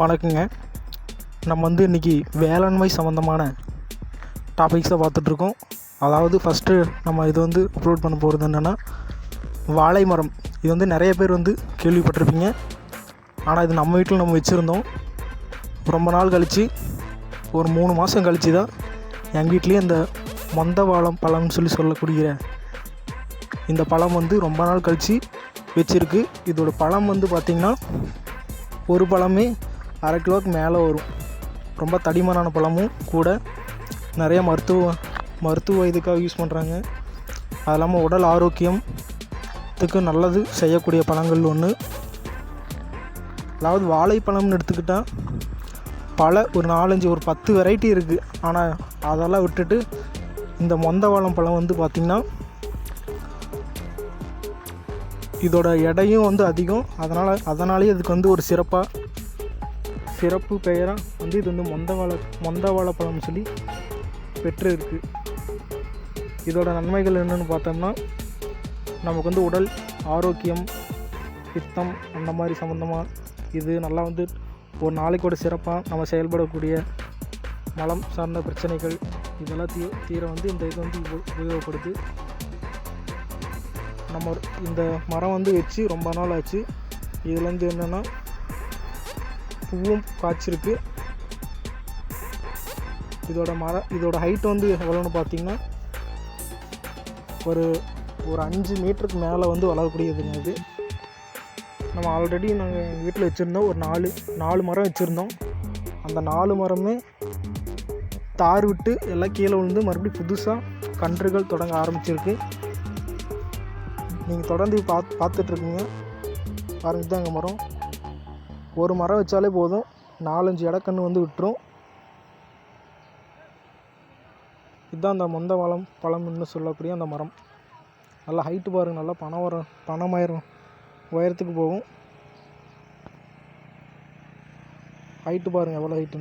வணக்கங்க. நம்ம வந்து இன்றைக்கி வேளாண்மை சம்மந்தமான டாபிக்ஸை பார்த்துட்ருக்கோம். அதாவது ஃபஸ்ட்டு நம்ம இது வந்து அப்லோட் பண்ண போகிறது என்னென்னா வாழை மரம். இது வந்து நிறைய பேர் வந்து கேள்விப்பட்டிருப்பீங்க. ஆனால் இது நம்ம வீட்டில் நம்ம வச்சுருந்தோம். ரொம்ப நாள் கழித்து ஒரு மூணு மாதம் கழித்து தான் எங்கள் வீட்லேயே இந்த மொந்த வாழம் பழம்னு சொல்லி சொல்லக்கூடிய இந்த பழம் வந்து ரொம்ப நாள் கழித்து வச்சுருக்கு. இதோட பழம் வந்து பார்த்திங்கன்னா ஒரு பழமே அரை கிலோவுக்கு மேலே வரும். ரொம்ப தடிமனான பழமும் கூட நிறைய மருத்துவ மருத்துவ இதுக்காக யூஸ் பண்ணுறாங்க அது இல்லாமல் உடல் ஆரோக்கியத்துக்கு நல்லது செய்யக்கூடிய பழங்கள் ஒன்று அதாவது வாழைப்பழம்னு எடுத்துக்கிட்டால் பல ஒரு நாலஞ்சு ஒரு பத்து வெரைட்டி இருக்குது ஆனால் அதெல்லாம் விட்டுட்டு இந்த மொந்த வாழம் பழம் வந்து பார்த்திங்கன்னா இதோட எடையும் வந்து அதிகம். அதனால் அதனாலேயே இதுக்கு வந்து ஒரு சிறப்பாக சிறப்பு பெயராக வந்து இது வந்து மொந்த வாழை மொந்த வாழைப்பழம்னு சொல்லி பெற்று இருக்குது இதோட நன்மைகள் என்னென்னு பார்த்தோம்னா நமக்கு வந்து உடல் ஆரோக்கியம் பித்தம் அந்த மாதிரி சம்மந்தமாக இது நல்லா வந்து ஒரு நாளைக்கோட சிறப்பாக நம்ம செயல்படக்கூடிய மலம் சார்ந்த பிரச்சனைகள் இதெல்லாம் தீ தீர வந்து இந்த இது வந்து உப- உபயோகப்படுது. நம்ம இந்த மரம் வந்து வச்சு ரொம்ப நாள் ஆச்சு. இதுலேருந்து என்னென்னா பூவும் காய்ச்சிருக்கு. இதோட மர இதோட ஹைட் வந்து எவ்வளோன்னு பார்த்தீங்கன்னா ஒரு ஒரு அஞ்சு மீட்டருக்கு மேலே வந்து வளரக்கூடியதுங்க இது. நம்ம ஆல்ரெடி நாங்கள் எங்கள் வீட்டில் வச்சுருந்தோம். ஒரு நாலு நாலு மரம் வச்சுருந்தோம். அந்த நாலு மரமே தார் விட்டு எல்லாம் கீழே விழுந்து மறுபடியும் புதுசாக கன்றுகள் தொடங்க ஆரம்பிச்சிருக்கு. நீங்கள் தொடர்ந்து பார்த்து பார்த்துட்ருக்கீங்க பாருங்க தான் எங்கள் மரம். ஒரு மரம் வச்சாலே போதும். நாலஞ்சு இடக்கன்று வந்து விட்டுரும். இதுதான் அந்த மொந்த வளம் பழம்னு சொல்லக்கூடிய அந்த மரம். நல்லா ஹைட்டு பாருங்க நல்லா பனை வரம் பனைமரம் உயரத்துக்கு போகும். ஹைட்டு பாருங்கள் எவ்வளோ ஹைட்டு